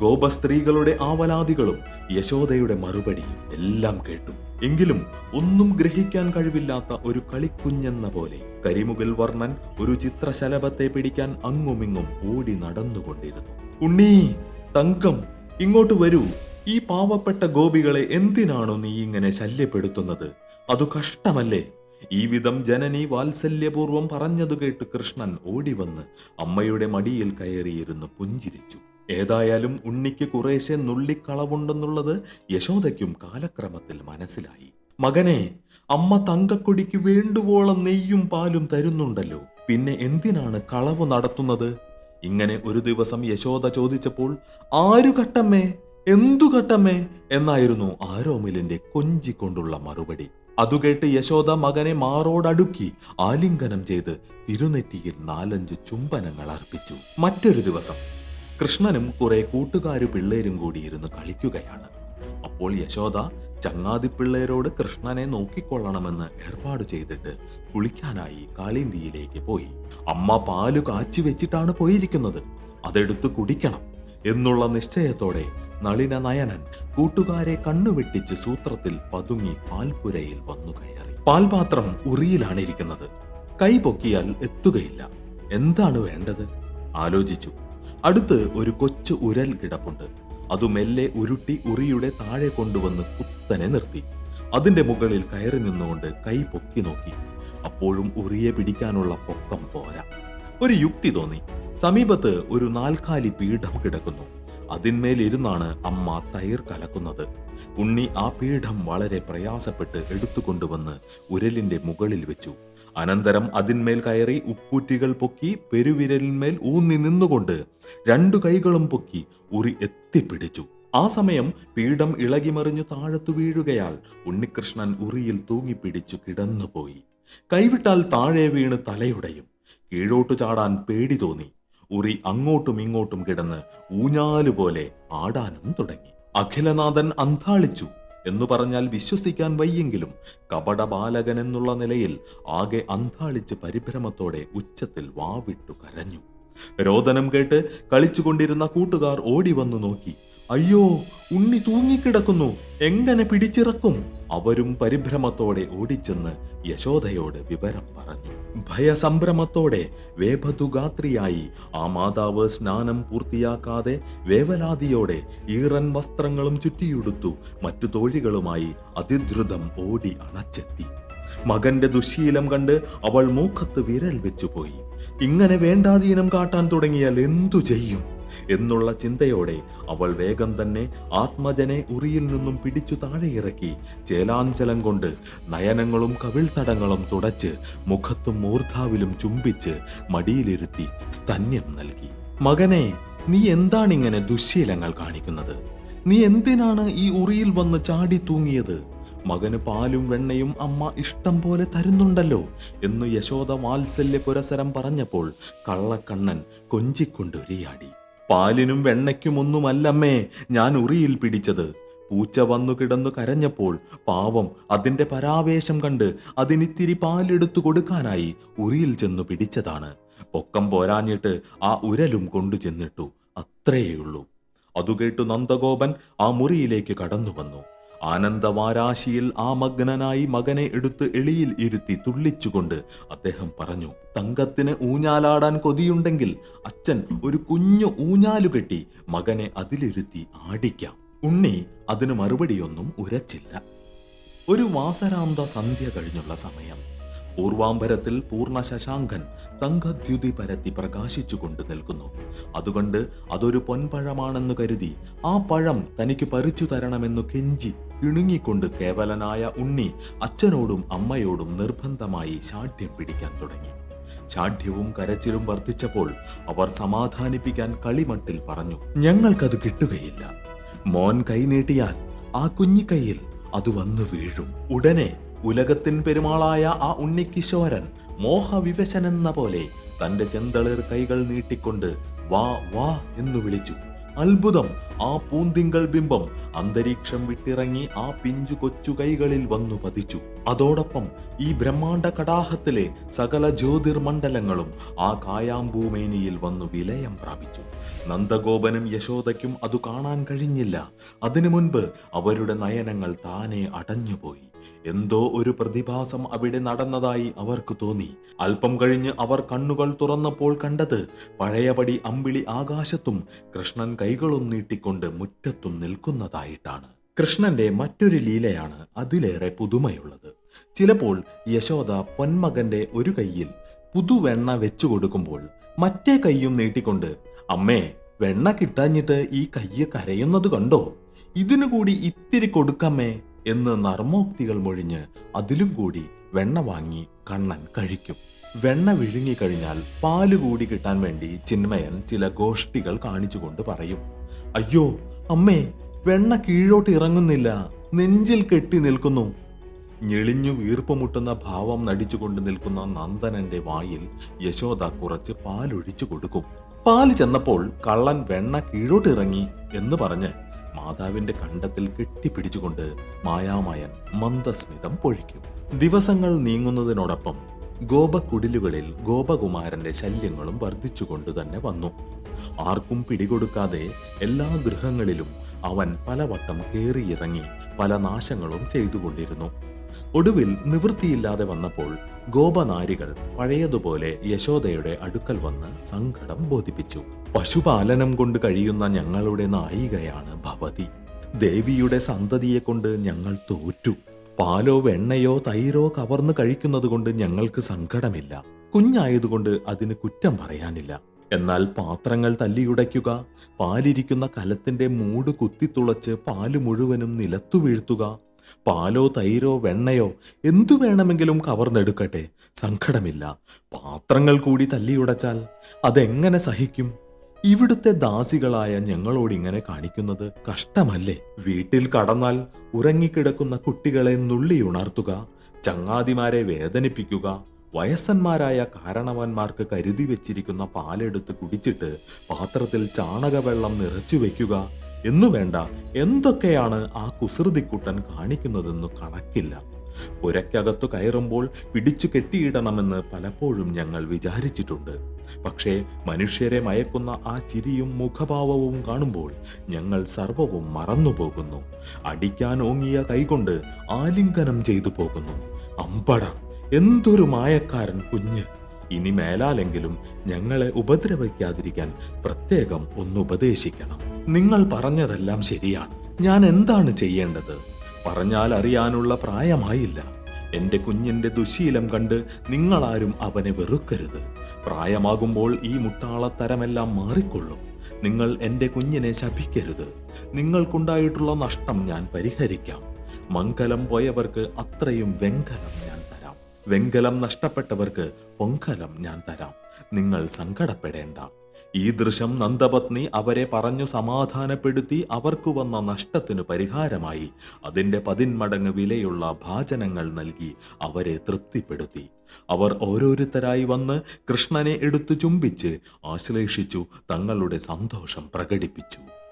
ഗോപസ്ത്രീകളുടെ ആവലാദികളും യശോദയുടെ മറുപടിയും എല്ലാം കേട്ടു. എങ്കിലും ഒന്നും ഗ്രഹിക്കാൻ കഴിവില്ലാത്ത ഒരു കളിക്കുഞ്ഞെന്ന പോലെ കരിമുകിൽ വർണൻ ഒരു ചിത്രശലഭത്തെ പിടിക്കാൻ അങ്ങുമിങ്ങും ഓടി നടന്നുകൊണ്ടിരുന്നു. ഉണ്ണീ തങ്കം ഇങ്ങോട്ട് വരൂ. ഈ പാവപ്പെട്ട ഗോപികളെ എന്തിനാണോ നീ ഇങ്ങനെ ശല്യപ്പെടുത്തുന്നത്? അതു കഷ്ടമല്ലേ? ഈ വിധം ജനനി വാത്സല്യപൂർവം പറഞ്ഞതു കേട്ട് കൃഷ്ണൻ ഓടിവന്ന് അമ്മയുടെ മടിയിൽ കയറിയിരുന്നു പുഞ്ചിരിച്ചു. ഏതായാലും ഉണ്ണിക്ക് കുറേശ്ശെ നുള്ളിക്കളവുണ്ടെന്നുള്ളത് യശോദയ്ക്കും കാലക്രമത്തിൽ മനസ്സിലായി. മകനെ അമ്മ തങ്കക്കൊടിക്ക് വേണ്ടുവോളം നെയ്യും പാലും തരുന്നുണ്ടല്ലോ. പിന്നെ എന്തിനാണ് കളവ് നടത്തുന്നത്? ഇങ്ങനെ ഒരു ദിവസം യശോദ ചോദിച്ചപ്പോൾ ആരു കട്ടമ്മേ എന്തു കട്ടമ്മേ എന്നായിരുന്നു ആരോമിലിന്റെ കൊഞ്ചിക്കൊണ്ടുള്ള മറുപടി. അതുകേട്ട് യശോദ മകനെ മാറോടടുക്കി ആലിംഗനം ചെയ്ത് തിരുനെറ്റിയിൽ നാലഞ്ച് ചുംബനങ്ങൾ അർപ്പിച്ചു. മറ്റൊരു ദിവസം കൃഷ്ണനും കുറെ കൂട്ടുകാരു പിള്ളേരും കൂടി ഇരുന്ന് കളിക്കുകയാണ്. അപ്പോൾ യശോദ ചങ്ങാതി പിള്ളേരോട് കൃഷ്ണനെ നോക്കിക്കൊള്ളണമെന്ന് ഏർപ്പാട് ചെയ്തിട്ട് കുളിക്കാനായി കാളിന്തിയിലേക്ക് പോയി. അമ്മ പാൽ കാച്ചി വെച്ചിട്ടാണ് പോയിരിക്കുന്നത്. അതെടുത്ത് കുടിക്കണം എന്നുള്ള നിശ്ചയത്തോടെ നളിന നയനൻ കൂട്ടുകാരെ കണ്ണുവെട്ടിച്ച് സൂത്രത്തിൽ പതുങ്ങി പാൽപുരയിൽ വന്നു കയറി. പാൽപാത്രം ഉറിയിലാണ് ഇരിക്കുന്നത് കൈ പൊക്കിയാൽ എത്തുകയില്ല. എന്താണ് വേണ്ടത്? ആലോചിച്ചു. അടുത്ത് ഒരു കൊച്ചു ഉരൽ കിടപ്പുണ്ട്. അതു മെല്ലെ ഉരുട്ടി ഉറിയുടെ താഴെ കൊണ്ടുവന്ന് കുത്തനെ നിർത്തി. അതിന്റെ മുകളിൽ കയറി നിന്നുകൊണ്ട് കൈ പൊക്കി നോക്കി. അപ്പോഴും ഉറിയെ പിടിക്കാനുള്ള പൊക്കം പോരാ. ഒരു യുക്തി തോന്നി. സമീപത്ത് ഒരു നാൽക്കാലി പീഠം കിടക്കുന്നു. അതിന്മേലിരുന്നാണ് അമ്മ തൈർ കലക്കുന്നത്. ഉണ്ണി ആ പീഠം വളരെ പ്രയാസപ്പെട്ട് എടുത്തുകൊണ്ടുവന്ന് ഉരലിന്റെ മുകളിൽ വെച്ചു. അനന്തരം അതിന്മേൽ കയറി ഉപ്പൂറ്റികൾ പൊക്കി പെരുവിരലിന്മേൽ ഊന്നി നിന്നുകൊണ്ട് രണ്ടു കൈകളും പൊക്കി ഉറി എത്തിപ്പിടിച്ചു. ആ സമയം പീഠം ഇളകിമറിഞ്ഞു താഴത്തു വീഴുകയാൽ ഉണ്ണികൃഷ്ണൻ ഉറിയിൽ തൂങ്ങിപ്പിടിച്ചു കിടന്നുപോയി. കൈവിട്ടാൽ താഴെ വീണ് തലയുടയും കീഴോട്ടു ചാടാൻ പേടി തോന്നി. ഉറി അങ്ങോട്ടും ഇങ്ങോട്ടും കിടന്ന് ഊഞ്ഞാലുപോലെ ആടാനും തുടങ്ങി. അഖിലനാഥൻ അന്താളിച്ചു എന്നു പറഞ്ഞാൽ വിശ്വസിക്കാൻ വയ്യെങ്കിലും കപട ബാലകൻ എന്നുള്ള നിലയിൽ ആകെ അന്താളിച്ച് പരിഭ്രമത്തോടെ ഉച്ചത്തിൽ വാവിട്ടു കരഞ്ഞു. രോദനം കേട്ട് കളിച്ചുകൊണ്ടിരുന്ന കൂട്ടുകാർ ഓടി വന്നു നോക്കി. അയ്യോ ഉണ്ണി തൂങ്ങിക്കിടക്കുന്നു. എങ്ങനെ പിടിച്ചിറക്കും? അവരും പരിഭ്രമത്തോടെ ഓടിച്ചെന്ന് യശോദയോട് വിവരം പറഞ്ഞു. ഭയസംഭ്രമത്തോടെ വേഭതുഗാത്രിയായി ആ മാതാവ് സ്നാനം പൂർത്തിയാക്കാതെ വേവലാതിയോടെ ഈറൻ വസ്ത്രങ്ങളും ചുറ്റിയുടുത്തു മറ്റു തോഴികളുമായി അതിദ്രുതം ഓടി അണച്ചെത്തി. മകന്റെ ദുശീലം കണ്ട് അവൾ മൂക്കത്ത് വിരൽ വെച്ചുപോയി. ഇങ്ങനെ വേണ്ടാധീനം കാട്ടാൻ തുടങ്ങിയാൽ എന്തു ചെയ്യും? എന്നുള്ള ചിന്തയോടെ അവൾ വേഗം തന്നെ ആത്മജനെ ഉറിയിൽ നിന്നും പിടിച്ചു താഴെ ഇറക്കി ചേലാഞ്ചലം കൊണ്ട് നയനങ്ങളും കവിൾത്തടങ്ങളും തുടച്ച് മുഖത്തും മൂർധാവിലും ചുംബിച്ച് മടിയിലിരുത്തി സ്തന്യം നൽകി. മകനെ നീ എന്താണിങ്ങനെ ദുശ്ശീലങ്ങൾ കാണിക്കുന്നത്? നീ എന്തിനാണ് ഈ ഉറിയിൽ വന്ന് ചാടി തൂങ്ങിയത്? മകന് പാലും വെണ്ണയും അമ്മ ഇഷ്ടം പോലെ തരുന്നുണ്ടല്ലോ എന്ന് യശോദ വാത്സല്യ പുരസരം പറഞ്ഞപ്പോൾ കള്ളക്കണ്ണൻ കൊഞ്ചിക്കൊണ്ടുരിയാടി. പാലിനും വെണ്ണയ്ക്കുമൊന്നുമല്ലമ്മേ ഞാൻ ഉറിയിൽ പിടിച്ചത്. പൂച്ച വന്നു കിടന്നു കരഞ്ഞപ്പോൾ പാവം അതിന്റെ പരാവേശം കണ്ട് അതിനിത്തിരി പാലെടുത്തു കൊടുക്കാനായി ഉറിയിൽ ചെന്നു പിടിച്ചതാണ്. പൊക്കം പോരാഞ്ഞിട്ട് ആ ഉരലും കൊണ്ടു ചെന്നിട്ടു. അത്രയേയുള്ളൂ. അതുകേട്ടു നന്ദഗോപൻ ആ മുറിയിലേക്ക് കടന്നു വന്നു ആനന്ദവാരാശിയിൽ ആ മഗ്നനായി മകനെ എടുത്ത് എളിയിൽ ഇരുത്തി തുള്ളിച്ചുകൊണ്ട് അദ്ദേഹം പറഞ്ഞു തങ്കത്തിന് ഊഞ്ഞാലാടാൻ കൊതിയുണ്ടെങ്കിൽ അച്ഛൻ ഒരു കുഞ്ഞു ഊഞ്ഞാലുകെട്ടി മകനെ അതിലിരുത്തി ആടിക്കാം. ഉണ്ണി അതിന് മറുപടിയൊന്നും ഉരച്ചില്ല. ഒരു വാസരാന്ത സന്ധ്യ കഴിഞ്ഞുള്ള സമയം. പൂർവാംബരത്തിൽ പൂർണ ശശാങ്കൻ തങ്കദ്യുതി പരത്തി പ്രകാശിച്ചു കൊണ്ട് നിൽക്കുന്നു. അതുകൊണ്ട് അതൊരു പൊൻപഴമാണെന്ന് കരുതി ആ പഴം തനിക്ക് പറിച്ചു തരണമെന്നു കെഞ്ചി ഇണുങ്ങിക്കൊണ്ട് കേവലനായ ഉണ്ണി അച്ഛനോടും അമ്മയോടും നിർബന്ധമായി ശാഠ്യം പിടിക്കാൻ തുടങ്ങി. ശാഠ്യവും കരച്ചിലും വർദ്ധിച്ചപ്പോൾ അവർ സമാധാനിപ്പിക്കാൻ കളിമട്ടിൽ പറഞ്ഞു ഞങ്ങൾക്കത് കിട്ടുകയില്ല. മോൻ കൈനീട്ടിയാൽ ആ കുഞ്ഞിക്കൈയിൽ അത് വന്നു വീഴും. ഉടനെ ഉലകത്തിൻ പെരുമാളായ ആ ഉണ്ണിക്കിശോരൻ മോഹവിവശനെന്ന പോലെ തന്റെ ചെന്തളിർ കൈകൾ നീട്ടിക്കൊണ്ട് വാ വാ എന്ന് വിളിച്ചു. അത്ഭുതം. ആ പൂന്തിങ്കൾ ബിംബം അന്തരീക്ഷം വിട്ടിറങ്ങി ആ പിഞ്ചു കൊച്ചു കൈകളിൽ വന്നു പതിച്ചു. അതോടൊപ്പം ഈ ബ്രഹ്മാണ്ട കടാഹത്തിലെ സകല ജ്യോതിർമണ്ഡലങ്ങളും ആ കായാമ്പൂമേനിയിൽ വന്നു വിലയം പ്രാപിച്ചു. നന്ദഗോപനും യശോദയ്ക്കും അത് കാണാൻ കഴിഞ്ഞില്ല. അതിനു മുൻപ് അവരുടെ നയനങ്ങൾ താനെ അടഞ്ഞുപോയി. എന്തോ ഒരു പ്രതിഭാസം അവിടെ നടന്നതായി അവർക്ക് തോന്നി. അല്പം കഴിഞ്ഞ് അവർ കണ്ണുകൾ തുറന്നപ്പോൾ കണ്ടത് പഴയപടി അമ്പിളി ആകാശത്തും കൃഷ്ണൻ കൈകളും നീട്ടിക്കൊണ്ട് മുറ്റത്തും നിൽക്കുന്നതായിട്ടാണ്. കൃഷ്ണന്റെ മറ്റൊരു ലീലയാണ് അതിലേറെ പുതുമയുള്ളത്. ചിലപ്പോൾ യശോദ പൊന്മകന്റെ ഒരു കൈയിൽ പുതുവെണ്ണ വെച്ചു കൊടുക്കുമ്പോൾ മറ്റേ കൈയും നീട്ടിക്കൊണ്ട് അമ്മേ വെണ്ണ കിട്ടാഞ്ഞിട്ട് ഈ കയ്യ് കരയുന്നത് കണ്ടോ? ഇതിനു കൂടി ഇത്തിരി കൊടുക്കമ്മേ. എന്ന് നർമ്മോക്തികൾ മൊഴിഞ്ഞ് അതിലും കൂടി വെണ്ണ വാങ്ങി കണ്ണൻ കഴിക്കും. വെണ്ണ വിഴുങ്ങിക്കഴിഞ്ഞാൽ പാൽ കൂടി കിട്ടാൻ വേണ്ടി ചിന്മയൻ ചില ഗോഷ്ഠികൾ കാണിച്ചുകൊണ്ട് പറയും. അയ്യോ അമ്മേ വെണ്ണ കീഴോട്ട് ഇറങ്ങുന്നില്ല. നെഞ്ചിൽ കെട്ടി നിൽക്കുന്നു. ഞെളിഞ്ഞു വീർപ്പുമുട്ടുന്ന ഭാവം നടിച്ചുകൊണ്ട് നിൽക്കുന്ന നന്ദനന്റെ വായിൽ യശോദ കുറച്ച് പാലൊഴിച്ചു കൊടുക്കും. പാൽ ചെന്നപ്പോൾ കള്ളൻ വെണ്ണ കീഴോട്ട് ഇറങ്ങി എന്ന് പറഞ്ഞ് മാതാവിന്റെ കണ്ടത്തിൽ കെട്ടിപ്പിടിച്ചുകൊണ്ട് മായാമയൻ മന്ദസ്മിതം പൊഴിക്കും. ദിവസങ്ങൾ നീങ്ങുന്നതിനോടൊപ്പം ഗോപക്കുടിലുകളിൽ ഗോപകുമാരന്റെ ശല്യങ്ങളും വർദ്ധിച്ചുകൊണ്ട് തന്നെ വന്നു. ആർക്കും പിടികൊടുക്കാതെ എല്ലാ ഗൃഹങ്ങളിലും അവൻ പലവട്ടം കയറിയിറങ്ങി പല നാശങ്ങളും ചെയ്തുകൊണ്ടിരുന്നു. ഒടുവിൽ നിവൃത്തിയില്ലാതെ വന്നപ്പോൾ ഗോപനാരികൾ പഴയതുപോലെ യശോദയുടെ അടുക്കൽ വന്ന് സങ്കടം ബോധിപ്പിച്ചു. പശുപാലനം കൊണ്ട് കഴിയുന്ന ഞങ്ങളുടെ നായികയാണ് ഭവതി. ദേവിയുടെ സന്തതിയെ കൊണ്ട് ഞങ്ങൾ തോറ്റു. പാലോ വെണ്ണയോ തൈരോ കവർന്നു കഴിക്കുന്നത് കൊണ്ട് ഞങ്ങൾക്ക് സങ്കടമില്ല. കുഞ്ഞായതുകൊണ്ട് അതിന് കുറ്റം പറയാനില്ല. എന്നാൽ പാത്രങ്ങൾ തല്ലിയുടയ്ക്കുക പാലിരിക്കുന്ന കലത്തിന്റെ മൂട് കുത്തിത്തുളച്ച് പാൽ മുഴുവനും നിലത്തു വീഴ്ത്തുക പാലോ തൈരോ വെണ്ണയോ എന്തു വേണമെങ്കിലും കവർന്നെടുക്കട്ടെ. സങ്കടമില്ല. പാത്രങ്ങൾ കൂടി തല്ലിയുടച്ചാൽ അതെങ്ങനെ സഹിക്കും? ഇവിടുത്തെ ദാസികളായ ഞങ്ങളോട് ഇങ്ങനെ കാണിക്കുന്നത് കഷ്ടമല്ലേ? വീട്ടിൽ കടന്നാൽ ഉറങ്ങിക്കിടക്കുന്ന കുട്ടികളെ നുള്ളിയുണർത്തുക ചങ്ങാതിമാരെ വേദനിപ്പിക്കുക വയസ്സന്മാരായ കാരണവന്മാർക്ക് കരുതി വെച്ചിരിക്കുന്ന പാലെടുത്ത് കുടിച്ചിട്ട് പാത്രത്തിൽ ചാണകവെള്ളം നിറച്ചു വെക്കുക എന്നു വേണ്ട എന്തൊക്കെയാണ് ആ കുസൃതിക്കുട്ടൻ കാണിക്കുന്നതെന്ന് കണക്കില്ല. പുരയ്ക്കകത്തു കയറുമ്പോൾ പിടിച്ചു കെട്ടിയിടണമെന്ന് പലപ്പോഴും ഞങ്ങൾ വിചാരിച്ചിട്ടുണ്ട്. പക്ഷേ മനുഷ്യരെ മയക്കുന്ന ആ ചിരിയും മുഖഭാവവും കാണുമ്പോൾ ഞങ്ങൾ സർവവും മറന്നുപോകുന്നു. അടിക്കാൻ ഓങ്ങിയ കൈകൊണ്ട് ആലിംഗനം ചെയ്തു പോകുന്നു. അമ്പട എന്തൊരു മായക്കാരൻ കുഞ്ഞ്. ഇനി മേലാലെങ്കിലും ഞങ്ങളെ ഉപദ്രവിക്കാതിരിക്കാൻ പ്രത്യേകം ഒന്ന് ഉപദേശിക്കണം. നിങ്ങൾ പറഞ്ഞതെല്ലാം ശരിയാണ്. ഞാൻ എന്താണ് ചെയ്യേണ്ടത്? പറഞ്ഞാൽ അറിയാനുള്ള പ്രായമായില്ല. എന്റെ കുഞ്ഞിന്റെ ദുശീലം കണ്ട് നിങ്ങളാരും അവനെ വെറുക്കരുത്. പ്രായമാകുമ്പോൾ ഈ മുട്ടാളത്തരമെല്ലാം മാറിക്കൊള്ളും. നിങ്ങൾ എന്റെ കുഞ്ഞിനെ ശപിക്കരുത്. നിങ്ങൾക്കുണ്ടായിട്ടുള്ള നഷ്ടം ഞാൻ പരിഹരിക്കാം. മംഗലം പോയവർക്ക് അത്രയും വെങ്കലം ഞാൻ തരാം. വെങ്കലം നഷ്ടപ്പെട്ടവർക്ക് പൊങ്കലം ഞാൻ തരാം. നിങ്ങൾ സങ്കടപ്പെടേണ്ട. ഈ ദൃശ്യം നന്ദപത്നി അവരെ പറഞ്ഞു സമാധാനപ്പെടുത്തി അവർക്കു വന്ന നഷ്ടത്തിനു പരിഹാരമായി. അതിന്റെ പതിന്മടങ്ങ് വിലയുള്ള ഭാചനങ്ങൾ നൽകി അവരെ തൃപ്തിപ്പെടുത്തി. അവർ ഓരോരുത്തരായി വന്ന് കൃഷ്ണനെ എടുത്തു ചുംബിച്ച് ആശ്ലേഷിച്ചു തങ്ങളുടെ സന്തോഷം പ്രകടിപ്പിച്ചു.